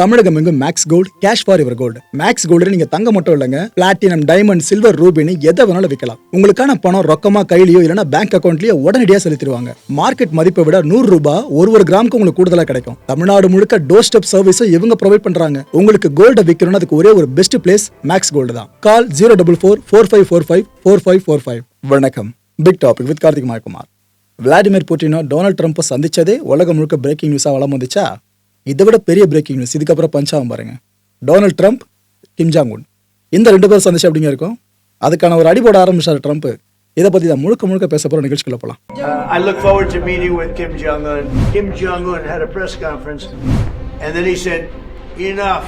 தமிழகம் எங்கும் Max Gold cash for your gold Max Gold நீங்க தங்க மட்டும் இல்லைங்க. பிளாட்டினம் டைமண்ட் சில்வர் ரூபினி எதை வேணாலும் விற்கலாம் உங்களுக்கான பணம் ரொக்கமா கையிலயோ இல்லைன்னா பேங்க் அக்கௌண்ட்லயோ உடனடியாக செலுத்திடுவாங்க. மார்க்கெட் மதிப்பை விட நூறு ரூபாய் ஒரு ஒரு கிராமுக்கு உங்களுக்கு கூடுதலா கிடைக்கும். தமிழ்நாடு முழுக்க டோர் ஸ்டெப் சர்வீஸும் இவங்க ப்ரொவைட் பண்றாங்க. உங்களுக்கு கோல்ட விற்கணும்னு அதுக்கு ஒரே ஒரு பெஸ்ட் பிளேஸ் மேக்ஸ் கோல்டு தான். Call zero double four four five four five four five four five வணக்கம். Big topic with Karthik Mayakumar. Vladimir புட்டினோ Donald ட்ரம்ப்பை சந்திச்சதே உலகம் முழுக்க பிரேக்கிங் நியூஸாக வளம் வந்துச்சா? இதை விட பெரிய பிரேக்கிங் நியூஸ் இதுக்கப்புறம் பஞ்சாகும் பாருங்க. Donald Trump Kim Jong Un இந்த ரெண்டு பேரும் சந்திச்சு அப்படிங்க இருக்கும்? அதுக்கான ஒரு அடிபோட ஆரம்பிச்சார் ட்ரம்ப் இதை பற்றி தான் முழுக்க முழுக்க பேச போகிற நிகழ்ச்சிக்குள்ள போகலாம் uh, I look forward to meeting with Kim Jong Un. Kim Jong Un had a press conference, and then he said, Enough.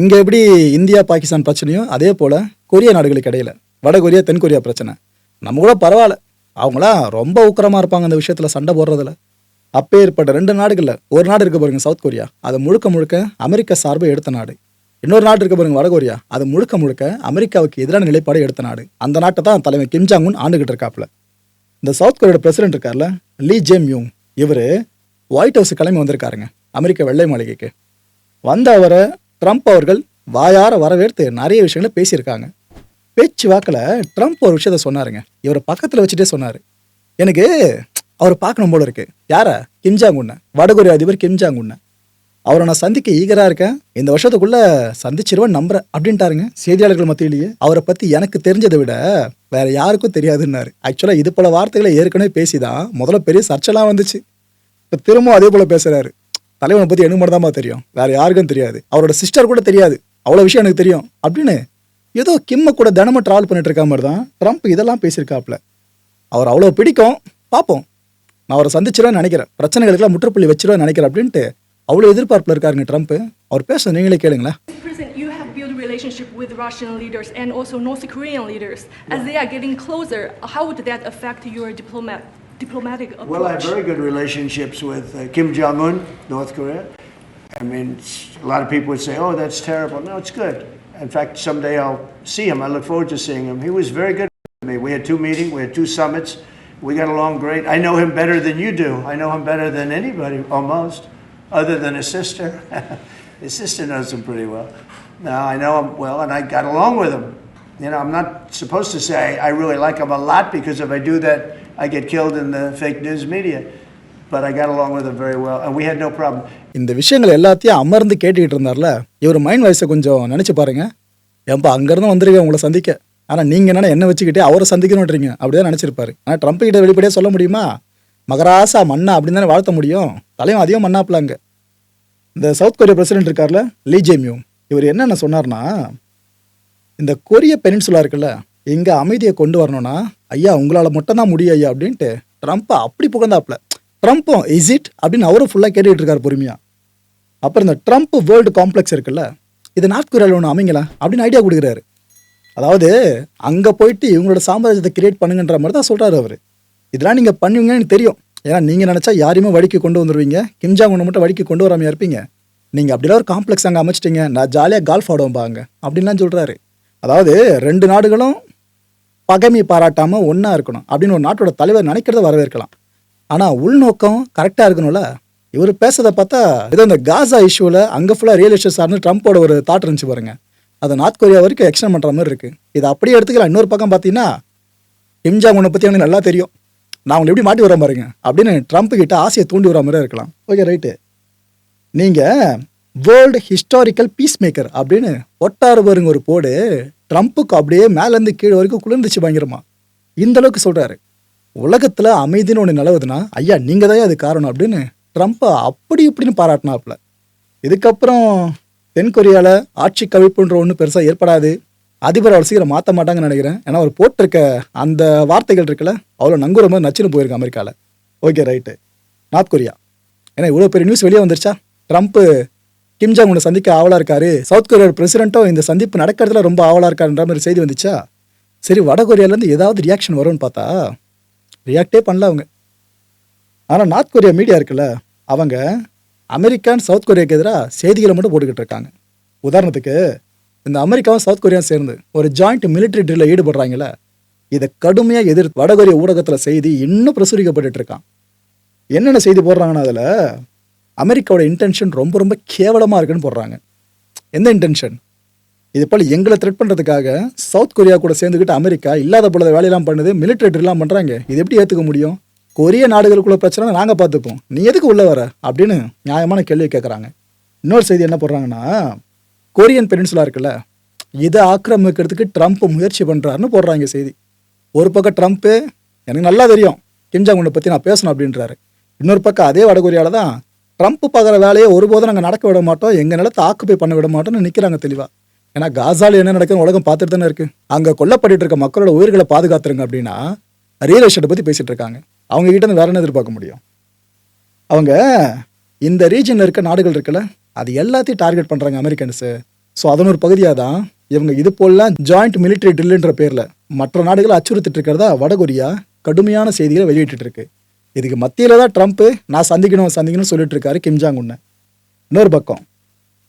இங்கே எப்படி இந்தியா பாகிஸ்தான் பிரச்சனையும் அதே போல் கொரிய நாடுகளுக்கு இடையில. வட கொரியா பிரச்சனை. நம்ம கூட பரவாயில்ல. அவங்களாம் ரொம்ப உக்கிரமாக இருப்பாங்க அந்த விஷயத்தில் சண்டை போடுறதுல. அப்பே ஏற்பட்ட ரெண்டு நாடுகளில் ஒரு நாடு இருக்க பாருங்க சவுத் கொரியா. அது முழுக்க முழுக்க அமெரிக்கா சார்பை எடுத்த நாடு. இன்னொரு நாடு இருக்க பாருங்க வட கொரியா. அது முழுக்க முழுக்க அமெரிக்காவுக்கு எதிரான நிலைப்பாடு எடுத்த நாடு. அந்த நாட்டை தான் தலைமை கிம் உன் ஆண்டுகிட்டு இருக்காப்புல. இந்த சவுத் கொரியோட பிரசிடென்ட் இருக்கார்ல லீ ஜேம் யூங். இவர் ஒயிட் ஹவுஸ் கிளம்பி வந்திருக்காருங்க அமெரிக்க வெள்ளை மாளிகைக்கு. வந்த அவரை ட்ரம்ப் அவர்கள் வாயார வரவேற்று நிறைய விஷயங்களை பேசியிருக்காங்க. பேச்சு வாக்கில் ட்ரம்ப் ஒரு விஷயத்த சொன்னாருங்க. இவரை பக்கத்தில் வச்சுட்டே சொன்னார். எனக்கு அவர் பார்க்கணும் போல இருக்கு. யாரா? கிம்ஜாங் உன்ன வடகொரிய அதிபர் கிம்ஜாங் உன்ன அவரை நான் சந்திக்க ஈகராக இருக்கேன். இந்த வருஷத்துக்குள்ள சந்திச்சிருவேன் நம்புறேன் அப்படின்ட்டாருங்க. செய்தியாளர்கள் மத்தியிலேயே அவரை பற்றி எனக்கு தெரிஞ்சதை விட வேற யாருக்கும் தெரியாதுன்னாரு. ஆக்சுவலாக இது போல வார்த்தைகளை ஏற்கனவே பேசி தான் முதல்ல பெரிய சர்ச்சைலாம் வந்துச்சு. இப்போ திரும்பவும் அதே போல் பேசுகிறாரு தலைவனை பற்றி எனக்கு மட்டும் தான் தெரியும். வேற யாருக்கும் தெரியாது. அவரோட சிஸ்டர் கூட தெரியாது. அவ்வளோ விஷயம் எனக்கு தெரியும். அப்படின்னு ஏதோ கிம்ம கூட தினமும் ட்ராவல் பண்ணிட்டு இருக்க மாதிரி தான் ட்ரம்ப் இதெல்லாம் பேசியிருக்காப்புல. அவர் அவ்வளோ பிடிக்கும். பார்ப்போம். நான் அவரை சந்திச்சிருவேன்னு நினைக்கிறேன். பிரச்சனைகளுக்கெல்லாம் முற்றுப்புள்ளி வச்சிருவேன்னு நினைக்கிறேன் அப்படின்ட்டு அவ்வளோ எதிர்பார்ப்பில் இருக்காருங்க ட்ரம்ப் அவர் பேச நீங்களே கேளுங்களேன். Relationship with Russian leaders and also North Korean leaders. As they are getting closer, how would that affect your diplomat, diplomatic approach? Well, I have very good relationships with uh, Kim Jong Un, North Korea. I mean, a lot of people would say, oh, that's terrible. No, it's good. In fact, someday I'll see him. I look forward to seeing him. He was very good with me. We had two meetings, we had two summits. We got along great. I know him better than you do. I know him better than anybody, almost, other than his sister. his sister knows him pretty well. Now, I know him well, and I got along with him. You know, I'm not supposed to say I, I really like him a lot because if I do that, I get killed in the fake news media. But I got along with him very well, and we had no problem. இந்த விஷயங்கள் எல்லாத்தையும் அமர்ந்து கேட்டுக்கிட்டு இருந்தார்ல இவர் mind வாய்ஸை கொஞ்சம் நினச்சி பாருங்க. ஏன்பா அங்கேருந்து வந்திருக்கேன் உங்களை சந்திக்க. ஆனால் நீங்கள் என்னென்ன என்ன வச்சுக்கிட்டே அவரை சந்திக்கணுன்றீங்க அப்படிதான் நினச்சிருப்பாரு. ஆனால் ட்ரம்ப் கிட்ட வெளிப்படையாக சொல்ல முடியுமா? மகராசா மன்னா அப்படின்னு தானே வாழ்த்த முடியும். தலையும் அதிகம் மன்னாப்பிலாங்க இந்த சவுத் கொரியா பிரசிடென்ட் இருக்கார்ல லீ ஜேமியூ இவர் என்னென்ன சொன்னார்னா இந்த கொரிய பெனின்சுலா இருக்குல்ல இங்கே அமைதியை கொண்டு வரணும்னா ஐயா உங்களால் மட்டும்தான் முடியும் ஐயா அப்படின்ட்டு ட்ரம்ப்பை அப்படி புகழ்ந்தாப்புல. ட்ரம்ப்பும் இஸ் இட் அப்படின்னு அவரும் ஃபுல்லாக கேட்டுக்கிட்டு இருக்காரு பொறுமையா. அப்புறம் இந்த ட்ரம்ப் வேர்ல்டு காம்ப்ளெக்ஸ் இருக்குல்ல இது நார்த் கொரியாவில் ஒன்று அமைங்களா அப்படின்னு ஐடியா கொடுக்குறாரு. அதாவது அங்கே போயிட்டு இவங்களோட சாம்ராஜ்யத்தை கிரியேட் பண்ணுங்கன்ற மாதிரி தான் சொல்கிறாரு அவர். இதெல்லாம் நீங்கள் பண்ணுவீங்கன்னு எனக்கு தெரியும். ஏன்னா நீங்கள் நினச்சா யாரையுமே வடிக்கு கொண்டு வந்துருவீங்க. கிம்ஜாங் ஒன்று மட்டும் வடிக்கு கொண்டு வராமையா இருப்பீங்க. நீங்கள் அப்படிலாம் ஒரு காம்ப்ளெக்ஸ் அங்கே அமைச்சிட்டீங்க. நான் ஜாலியாக கால்ஃப் ஆடுவோம் பாங்க அப்படின்லாம் சொல்கிறாரு அதாவது ரெண்டு நாடுகளும் பகைமை பாராட்டாமல் ஒன்றா இருக்கணும் அப்படின்னு ஒரு நாட்டோட தலைவர் நினைக்கிறத வரவேற்கலாம். ஆனால் உள்நோக்கம் கரெக்டாக இருக்கணும்ல? இவர் பேசுறதை பார்த்தா ஏதோ இந்த காசா இஷ்யூவில் அங்கே ஃபுல்லாக ரியல் இஷ்யூ சார்னு ட்ரம்ப்போட ஒரு தாட் இருந்துச்சு பாருங்க. அதை நார்த் கொரியா வரைக்கும் எக்ஸ்டெண்ட் பண்ணுற மாதிரி இருக்குது இதை அப்படியே எடுத்துக்கலாம். இன்னொரு பக்கம் பார்த்தீங்கன்னா கிம்ஜாங் உன்னை பற்றி எனக்கு நல்லா தெரியும். நான் உங்களை எப்படி மாட்டி வர பாருங்க. அப்படின்னு ட்ரம்ப் கிட்ட ஆசையை தூண்டி வர மாதிரி இருக்கலாம். ஓகே ரைட்டு நீங்கள் வேர்ல்டு ஹிஸ்டாரிக்கல் பீஸ் மேக்கர் அப்படின்னு ஒட்டாறு பாருங்க ஒரு போடு ட்ரம்ப்புக்கு அப்படியே மேலேருந்து கீழே வரைக்கும் குளிர்ந்துச்சு பயங்கரமா. இந்த அளவுக்கு சொல்கிறாரு உலகத்தில் அமைதின்னு ஒன்று நிலவுதுன்னா ஐயா நீங்கள் தான் அது காரணம் அப்படின்னு ட்ரம்ப்பை அப்படி இப்படின்னு பாராட்டினாப்புல. இதுக்கப்புறம் தென் கொரியாவில் ஆட்சி கவிப்புன்ற ஒன்றும் பெருசாக ஏற்படாது. அதிபர் அவர் சீக்கிரம் மாற்ற மாட்டாங்கன்னு நினைக்கிறேன். ஏன்னா அவர் போட்டிருக்க அந்த வார்த்தைகள் இருக்குல்ல அவ்வளோ நங்குற மாதிரி நச்சுன்னு போயிருக்கு அமெரிக்காவில் ஓகே ரைட்டு. North Korea. ஏன்னா இவ்வளோ பெரிய நியூஸ் வெளியே வந்துருச்சா? ட்ரம்ப்பு கிம் ஜாங் உன்னை சந்திக்க ஆவலாக இருக்காரு. சவுத் கொரியா பிரசிடென்ட்டும் இந்த சந்திப்பு நடக்கிறதுல ரொம்ப ஆவலாக இருக்காருன்ற மாதிரி செய்தி வந்துச்சா? சரி வட கொரியாலேருந்து ஏதாவது ரியாக்ஷன் வரும்னு பார்த்தா ரியாக்டே பண்ணல அவங்க. ஆனால் நார்த் கொரியா மீடியா இருக்குல்ல அவங்க அமெரிக்கா சவுத் கொரியாவுக்கு எதிராக செய்திகளை மட்டும் போட்டுக்கிட்டு இருக்காங்க. உதாரணத்துக்கு இந்த அமெரிக்காவும் சவுத் கொரியாவும் சேர்ந்து ஒரு ஜாயிண்ட் மிலிட்டரி ட்ரில்ல ஈடுபடுறாங்கல்ல இதை கடுமையாக எதிர்த்து வடகொரிய ஊடகத்தில் செய்தி இன்னும் பிரசுரிக்கப்பட்டுட்டு இருக்கான். என்னென்ன செய்தி போடுறாங்கன்னா அதில் அமெரிக்காவோட இன்டென்ஷன் ரொம்ப ரொம்ப கேவலமாக இருக்குன்னு போடுறாங்க. எந்த இன்டென்ஷன் இது போல் எங்களை த்ரெட் பண்ணுறதுக்காக சவுத் கொரியா கூட சேர்ந்துக்கிட்டு அமெரிக்கா இல்லாத பொழுது வேலையெல்லாம் பண்ணுது மிலிட்டரி பண்ணுறாங்க இது எப்படி ஏற்றுக்க முடியும்? கொரிய நாடுகளுக்குள்ள பிரச்சனை நாங்கள் பார்த்துப்போம். நீ எதுக்கு உள்ளே வர? அப்படின்னு நியாயமான கேள்வி கேட்குறாங்க இன்னொரு செய்தி என்ன போடுறாங்கன்னா கொரியன் பெனின்சுலா இருக்குல்ல இதை ஆக்கிரமிக்கிறதுக்கு ட்ரம்ப் முயற்சி பண்ணுறாருன்னு போடுறாங்க செய்தி. ஒரு பக்கம் ட்ரம்ப்பு எனக்கு நல்லா தெரியும் கிம்ஜாங் உன்னை பற்றி நான் பேசணும் அப்படின்றாரு. இன்னொரு பக்கம் அதே வடகொரியாவில் தான் ட்ரம்ப் பார்க்குற வேலையை ஒருபோதும் நாங்கள் நடக்க விட மாட்டோம். எங்கள் நிலத்தை ஆக்குப்பை பண்ண விட மாட்டோம்னு நிற்கிறாங்க தெளிவாக ஏன்னா காசால என்ன நடக்குதுன்னு உலகம் பார்த்துட்டு தானே இருக்குது அங்கே கொல்லப்பட்டு இருக்க மக்களோட உயிர்களை பாதுகாத்துருங்க அப்படின்னா ரியல் எஸ்டேட்டை பற்றி பேசிகிட்டு இருக்காங்க. அவங்க கிட்ட வேற என்ன எதிர்பார்க்க முடியும்? அவங்க இந்த ரீஜனில் இருக்க நாடுகள் இருக்குல்ல அது எல்லாத்தையும் டார்கெட் பண்ணுறாங்க அமெரிக்கன்ஸு ஸோ அதன் ஒரு பகுதியாக தான் இவங்க இது போலாம் ஜாயிண்ட் மிலிட்டரி ட்ரில்லுன்ற பேரில் மற்ற நாடுகளை அச்சுறுத்திட்டு இருக்கிறதா வடகொரியா கடுமையான செய்திகளை வெளியிட்டு இருக்கு. இதுக்கு மத்தியில் தான் ட்ரம்ப்பு நான் சந்திக்கணும் சந்திக்கணும்னு சொல்லிட்டு இருக்காரு கிம்ஜாங் உன்ன. இன்னொரு பக்கம்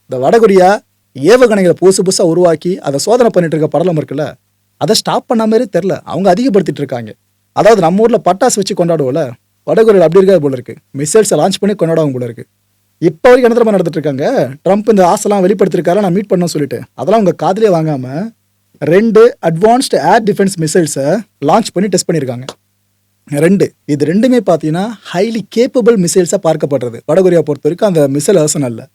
இந்த வடகொரியா ஏவுகணைகளை புதுசு புதுசாக உருவாக்கி அதை சோதனை பண்ணிட்டு இருக்க படலம் இருக்குல்ல அதை ஸ்டாப் பண்ண மாதிரி தெரில அவங்க அதிகப்படுத்திட்டு இருக்காங்க. அதாவது நம்ம ஊரில் பட்டாசு வச்சு கொண்டாடுவோம்ல வடகொரியில் அப்படி இருக்காது போல இருக்கு. மிசைல்ஸை லான்ச் பண்ணி கொண்டாடுவாங்க போல இருக்கு. இப்போ வரைக்கும் என்ன தெரியுமா நடந்துட்டு இருக்காங்க? ட்ரம்ப் இந்த ஆசைலாம் வெளிப்படுத்திருக்காரு நான் மீட் பண்ண சொல்லிட்டு. அதெல்லாம் உங்கள் காதலே வாங்காமல் ரெண்டு அட்வான்ஸ்டு ஏர் டிஃபென்ஸ் மிசைல்ஸை லான்ச் பண்ணி டெஸ்ட் பண்ணியிருக்காங்க. ரெண்டு. இது ரெண்டுமே பார்த்தீங்கன்னா ஹைலி கேப்பபிள் மிசைல்ஸாக பார்க்கப்படுறது. வடகொரியா பொறுத்த வரைக்கும் அந்த மிசைல் இல்லை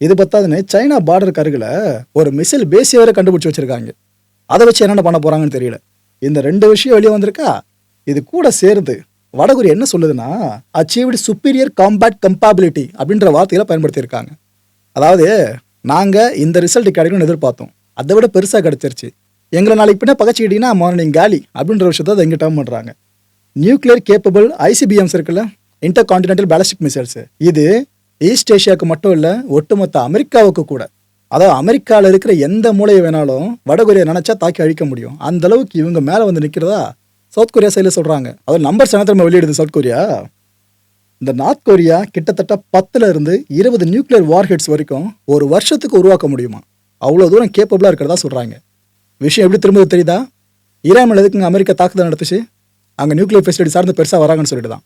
இது பத்தாதுன்னு சைனா பார்டருக்கு அருகில் ஒரு மிசைல் பேசிய வேற கண்டுபிடிச்சி வச்சிருக்காங்க. அதை வச்சு என்னென்ன பண்ண போகிறாங்கன்னு தெரியல. இந்த ரெண்டு விஷயம் வெளியே வந்திருக்கா? இது கூட சேருது. வடகொரியா என்ன சொல்லுதுன்னா அச்சீவ்டு சுப்பீரியர் காம்பேட் கம்பாபிலிட்டி அப்படின்ற வார்த்தையில பயன்படுத்தியிருக்காங்க. அதாவது நாங்கள் இந்த ரிசல்ட் கிடைக்கணும்னு எதிர்பார்த்தோம். அதை விட பெருசாக கிடைச்சிருச்சு. எங்களை நாளைக்கு பின்னா பகச்சிக்கிட்டீங்கன்னா மார்னிங் காலி அப்படின்ற விஷயத்த அதை எங்க டேர்ம் பண்ணுறாங்க நியூக்ளியர் கேப்பபிள் ஐசிபிஎம்ஸ் இருக்குல்ல? இன்டர் கான்டினென்டல் பேலஸ்டிக் மிசைல்ஸ் இது ஈஸ்ட் ஏஷியாவுக்கு மட்டும் இல்லை ஒட்டுமொத்த அமெரிக்காவுக்கு கூட. அதாவது அமெரிக்காவில் இருக்கிற எந்த மூலையை வேணாலும் வடகொரியா நினச்சா தாக்கி அழிக்க முடியும். அந்த அளவுக்கு இவங்க மேலே வந்து நிற்கிறதா சவுத் கொரியா சைடில் சொல்கிறாங்க அதாவது நம்பர் சனத்திரம வெளியிடுது சவுத் கொரியா இந்த நார்த் கொரியா கிட்டத்தட்ட பத்துல இருந்து இருபது நியூக்ளியர் வார்ஹெட்ஸ் வரைக்கும் ஒரு வருஷத்துக்கு உருவாக்க முடியுமா? அவ்வளோ தூரம் கேப்பபிளாக இருக்கிறதா சொல்கிறாங்க விஷயம் எப்படி திரும்ப தெரியுதா? ஈரான் எதுக்குங்க அமெரிக்கா தாக்குதல் நடத்துச்சு? அங்கே நியூக்ளியர் ஃபெசிலிட்டி சார்ந்து பெருசாக வராங்கன்னு சொல்லிட்டு தான்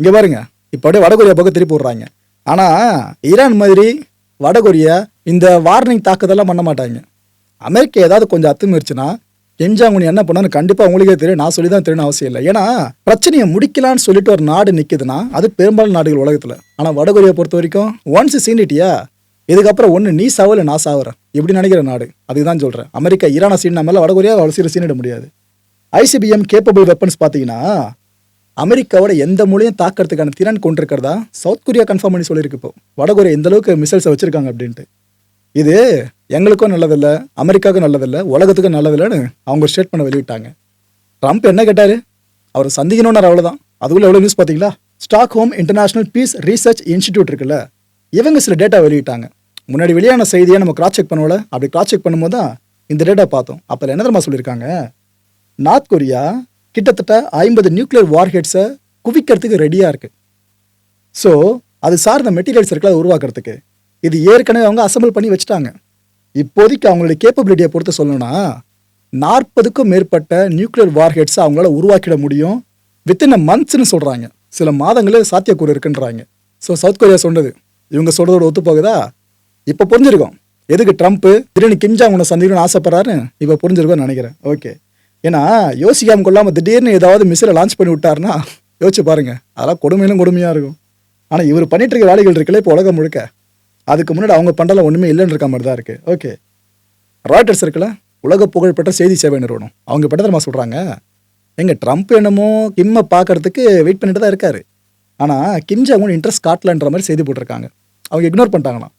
இங்கே பாருங்க இப்போ அப்படியே வடகொரியா பக்கம் திருப்பி விடுறாங்க. ஆனால் ஈரான் மாதிரி வடகொரியா இந்த வார்னிங் தாக்குதெல்லாம் பண்ண மாட்டாங்க. அமெரிக்கா ஏதாவது கொஞ்சம் அத்துமீறிச்சுன்னா கெஞ்சாங்குனி என்ன பண்ணான்னு கண்டிப்பாக உங்களுக்கே தெரியும் நான் சொல்லி தான் தெரியணும் அவசியம் இல்லை. ஏன்னா பிரச்சனையை முடிக்கலான்னு சொல்லிட்டு ஒரு நாடு நிற்குதுன்னா அது பெரும்பாலும் நாடுகள் உலகத்தில். ஆனால் வடகொரியா பொறுத்த வரைக்கும் ஒன்ஸ் சீனிட்டியா இதுக்கப்புறம் ஒன்று நீ சாவல நான் சாவுறேன். இப்படி நினைக்கிற நாடு? அதுக்கு தான் சொல்கிறேன் அமெரிக்கா ஈரானை சீனா மேலே வடகொரியா அவ்வளோ சீர சீனிட முடியாது. ஐசிபிஎம் கேப்பபிள் வெப்பன்ஸ் பார்த்தீங்கன்னா அமெரிக்காவோட எந்த மூலையும் தாக்கிறதுக்கான திறன் கொண்டிருக்கிறதா? சவுத் கொரியா கன்ஃபார்ம் பண்ணி சொல்லியிருக்கு இப்போ. வடகொரியா எந்த அளவுக்கு மிசைல்ஸை வச்சிருக்காங்க அப்படின்ட்டு. இது எங்களுக்கும் நல்லதில்லை அமெரிக்காவுக்கும் நல்லதில்லை உலகத்துக்கும் நல்லதில்லைன்னு அவங்க ஸ்டேட் பண்ண வெளியிட்டாங்க. ட்ரம்ப் என்ன கேட்டார்? அவர் சந்திக்கணும்னார் அவ்வளோதான் அதுக்குள்ள எவ்வளோ நியூஸ் பார்த்தீங்களா? Stockholm international peace research institute இருக்குல்ல இவங்க சில டேட்டா வெளியிட்டாங்க. முன்னாடி வெளியான செய்தியை நம்ம கிராஸ் செக் பண்ணுவோம்ல அப்படி கிராஸ் செக் பண்ணும்போது தான் இந்த டேட்டா பார்த்தோம். அப்போ என்ன தெரியுமா சொல்லியிருக்காங்க? நார்த் கொரியா கிட்டத்தட்ட ஐம்பது நியூக்ளியர் வார்ஹெட்ஸை குவிக்கிறதுக்கு ரெடியாக இருக்குது ஸோ அது சார்ந்த மெட்டீரியல்ஸ் இருக்குல்ல அதை உருவாக்குறதுக்கு. இது ஏற்கனவே அவங்க அசம்பிள் பண்ணி வச்சுட்டாங்க. இப்போதைக்கு அவங்களுடைய கேப்பபிலிட்டியை பொறுத்து சொல்லணும்னா நாற்பதுக்கும் மேற்பட்ட நியூக்ளியர் வார்ஹெட்ஸை அவங்களால உருவாக்கிட முடியும். வித்தின் அ மந்த்ஸ்னு சொல்கிறாங்க சில மாதங்களே சாத்தியக்கூறு இருக்குன்றாங்க. ஸோ சவுத் கொரியா சொன்னது. இவங்க சொல்கிறதோட ஒத்து போகுதா இப்போ புரிஞ்சிருக்கோம். எதுக்கு ட்ரம்ப்பு திடீர்னு கிஞ்சா உன்னை சந்திக்கணும்னு ஆசைப்படுறாரு இப்போ புரிஞ்சிருக்கோம்னு நினைக்கிறேன். ஓகே ஏன்னா யோசிக்காம கொள்ளாமல் திடீர்னு ஏதாவது மிஸ்ஸில் லான்ச் பண்ணி விட்டாருன்னா யோசிச்சு பாருங்கள் அதெல்லாம் கொடுமையிலும் கொடுமையாக இருக்கும். ஆனால் இவர் பண்ணிட்டு இருக்க வேலைகள் இருக்குல்ல இப்போ உலகம் முழுக்க. அதுக்கு முன்னாடி அவங்க பண்ணலாம் ஒன்றுமே இல்லைன்னு இருக்க மாதிரி தான் இருக்குது ஓகே ராய்டர்ஸ் இருக்குல்ல? உலக புகழ்பெற்ற செய்தி சேவை நிறுவனம். அவங்க பெட்ட தெரியுமா சொல்கிறாங்க எங்கள் ட்ரம்ப் என்னமோ கிம்மை பார்க்கறதுக்கு வெயிட் பண்ணிட்டு தான் இருக்காரு. ஆனால் கிம் அவங்க இன்ட்ரெஸ்ட் காட்டலன்ற மாதிரி செய்தி போட்டிருக்காங்க. அவங்க இக்னோர் பண்ணிட்டாங்களாம்.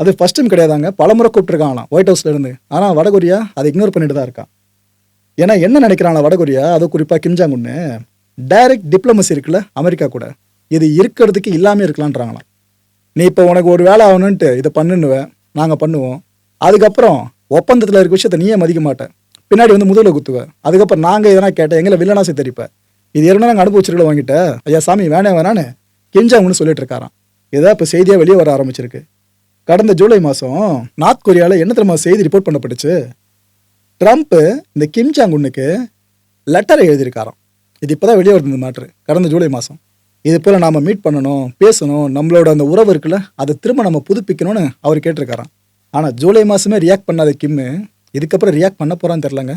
அது ஃபஸ்ட் டைம் கிடையாதாங்க. பலமுறை கூப்பிட்டுருக்காங்களாம். ஒயிட் ஹவுஸ்லேருந்து ஆனால் வடகொரியா அதை இக்னோர் பண்ணிட்டு தான் இருக்கான் ஏன்னா என்ன நினைக்கிறாங்களா வடகொரியா? அது குறிப்பாக கிம்ஜாங் ஒன்று டைரக்ட் டிப்ளமசி இருக்குல்ல அமெரிக்கா கூட. இது இருக்கிறதுக்கு இல்லாமல் இருக்கலான்றாங்களாம் நீ இப்போ உனக்கு ஒரு வேலை ஆகணுன்ட்டு இதை பண்ணுன்னுவேன் நாங்கள் பண்ணுவோம். அதுக்கப்புறம் ஒப்பந்தத்தில் இருக்க விஷயத்த நீயே மதிக்க மாட்டேன் பின்னாடி வந்து முதல்ல குத்துவேன் அதுக்கப்புறம் நாங்கள் எதனா கேட்டேன் எங்களை வில்லனாசி தெரிப்பேன் இது ஏற்கனவே நாங்கள் அனுபவிச்சிருக்கல வாங்கிட்ட? ஐயா சாமி வேணே வேணான்னு கிஞ்சாங்கன்னு சொல்லிட்டு இருக்காராம். இதான் இப்போ செய்தியாக வெளியே வர ஆரம்பிச்சிருக்கு. கடந்த ஜூலை மாதம் நார்த் கொரியாவில் என்ன தெரியுமா செய்தி ரிப்போர்ட் பண்ணப்பட்டுச்சு? ட்ரம்ப்பு இந்த கிம் ஜாங் உன்னுக்கு லெட்டரை எழுதியிருக்காராம். இது இப்போ தான் வெளியே வருது இந்த மேட்ரு கடந்த ஜூலை மாதம் இது போல் நாம் மீட் பண்ணணும் பேசணும் நம்மளோட அந்த உறவு இருக்குல்ல அதை திரும்ப நம்ம புதுப்பிக்கணும்னு அவர் கேட்டிருக்காராம். ஆனால் ஜூலை மாதமே ரியாக்ட் பண்ணாத கிம்மு இதுக்கப்புறம் ரியாக்ட் பண்ண போகிறான்னு தெரிலங்க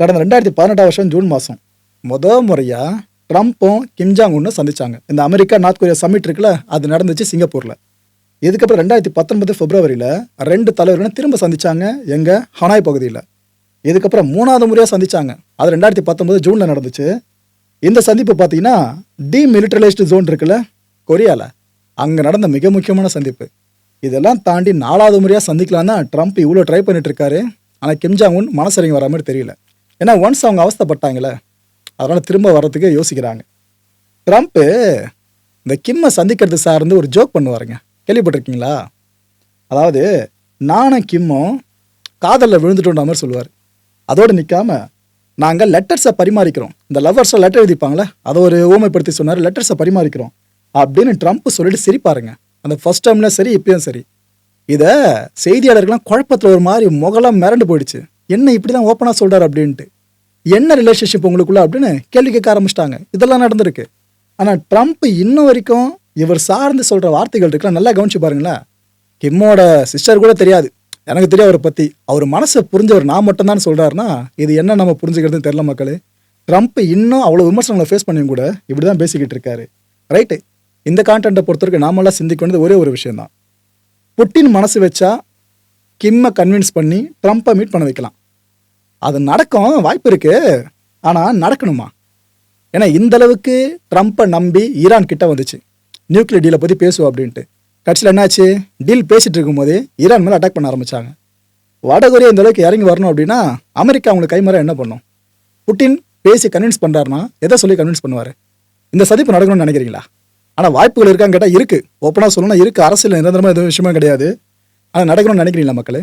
கடந்த ரெண்டாயிரத்தி பதினெட்டாம் வருஷம் ஜூன் மாதம் முத முறையாக ட்ரம்ப்பும் கிம்ஜாங் ஒன்று சந்தித்தாங்க சந்திச்சாங்க. இந்த அமெரிக்கா நார்த் கொரியா சம்மிட் இருக்குல்ல அது நடந்துச்சு சிங்கப்பூரில். இதுக்கப்புறம் ரெண்டாயிரத்தி பத்தொன்பது பிப்ரவரியில் ரெண்டு தலைவர்களும் திரும்ப சந்திச்சாங்க எங்க ஹனாய் பகுதியில். இதுக்கப்புறம் மூணாவது முறையாக சந்திச்சாங்க. அது ரெண்டாயிரத்தி பத்தொன்பது ஜூனில் நடந்துச்சு. இந்த சந்திப்பு பார்த்தீங்கன்னா டீமிலிட்டரைஸ்டு ஜோன் இருக்குல்ல கொரியாவில் அங்கே நடந்த மிக முக்கியமான சந்திப்பு. இதெல்லாம் தாண்டி நாலாவது முறையாக சந்திக்கலாம் தான் ட்ரம்ப் இவ்வளோ ட்ரை பண்ணிட்டு இருக்காரு ஆனால் கிம்ஜாங் உன் மனசரிங்க வர மாதிரி தெரியல. ஏன்னா ஒன்ஸ் அவங்க அவஸ்தப்பட்டாங்களே அதனால் திரும்ப வர்றதுக்கு யோசிக்கிறாங்க. ட்ரம்ப்பு இந்த கிம்மை சந்திக்கிறது சார்ந்து ஒரு ஜோக் பண்ணுவாருங்க. கேள்விப்பட்டிருக்கீங்களா? அதாவது நானும் கிம்மும் காதலில் விழுந்துட்டோன்ற மாதிரி சொல்லுவார். அதோடு நிற்காமல் நாங்கள் லெட்டர்ஸை பரிமாறிக்கிறோம். இந்த லவ்வர்ஸை லெட்டர் எழுதிப்பாங்களே அதை ஒரு ஊமைப்படுத்தி சொன்னார் லெட்டர்ஸை பரிமாறிக்கிறோம் அப்படின்னு ட்ரம்ப் சொல்லிட்டு சிரிப்பாருங்க. அந்த ஃபர்ஸ்ட் டைம்ல சரி இப்பயும் சரி. இதை செய்தியாளர்கள்லாம் குழப்பத்தில் ஒரு மாதிரி முகலாம் மிரண்டு போயிடுச்சு. என்ன இப்படி தான் ஓப்பனாக சொல்கிறார் அப்படின்ட்டு. என்ன ரிலேஷன்ஷிப் உங்களுக்குள்ள அப்படின்னு கேள்வி கேட்க ஆரம்பிச்சிட்டாங்க. இதெல்லாம் நடந்திருக்கு. ஆனால் ட்ரம்ப் இன்ன வரைக்கும் இவர் சார்ந்து சொல்கிற வார்த்தைகள் இருக்கலாம் நல்லா கவனிச்சு பாருங்களேன். கிம்மோட சிஸ்டர் கூட தெரியாது. எனக்கு தெரியும் அவரை பற்றி அவர் மனசை புரிஞ்சவர் நான் மட்டும்தான் சொல்கிறாருன்னா இது என்ன நம்ம புரிஞ்சுக்கிறதுன்னு தெரில மக்களே. ட்ரம்ப் இன்னும் அவ்வளோ விமர்சனங்களை ஃபேஸ் பண்ணியும் கூட இப்படி தான் பேசிக்கிட்டு இருக்காரு. ரைட்டு இந்த கான்டென்ட்டை பொறுத்த வரைக்கும் நாமெல்லாம் சிந்திக்க வேண்டியது ஒரே ஒரு விஷயந்தான் புட்டின் மனசு வச்சா கிம்மை கன்வின்ஸ் பண்ணி ட்ரம்ப்பை மீட் பண்ண வைக்கலாம். அது நடக்கும் வாய்ப்பு இருக்குது ஆனால் நடக்கணுமா? ஏன்னா இந்த அளவுக்கு ட்ரம்ப்பை நம்பி ஈரான் கிட்ட வந்துச்சு. நியூக்ளியர் டீலை பற்றி பேசுவோம் அப்படின்ட்டு. கட்சியில் என்னாச்சு? டீல் பேசிகிட்டு இருக்கும்போது ஈரான் மேலே அட்டாக் பண்ண ஆரம்பித்தாங்க வடகொரியா இந்த அளவுக்கு இறங்கி வரணும் அப்படின்னா அமெரிக்கா அவங்களுக்கு கைமாற என்ன பண்ணும்? புட்டின் பேசி கன்வின்ஸ் பண்ணுறாருனா எதை சொல்லி கன்வின்ஸ் பண்ணுவார்? இந்த சந்திப்பு நடக்கணும்னு நினைக்கிறீங்களா? ஆனால் வாய்ப்புகள் இருக்கான்னு கேட்டால் இருக்குது ஓப்பனாக சொல்லணும்னா இருக்குது அரசியல் நிரந்தரமாக எதுவும் விஷயமே கிடையாது. ஆனால் நடக்கணும்னு நினைக்கிறீங்களா மக்களே?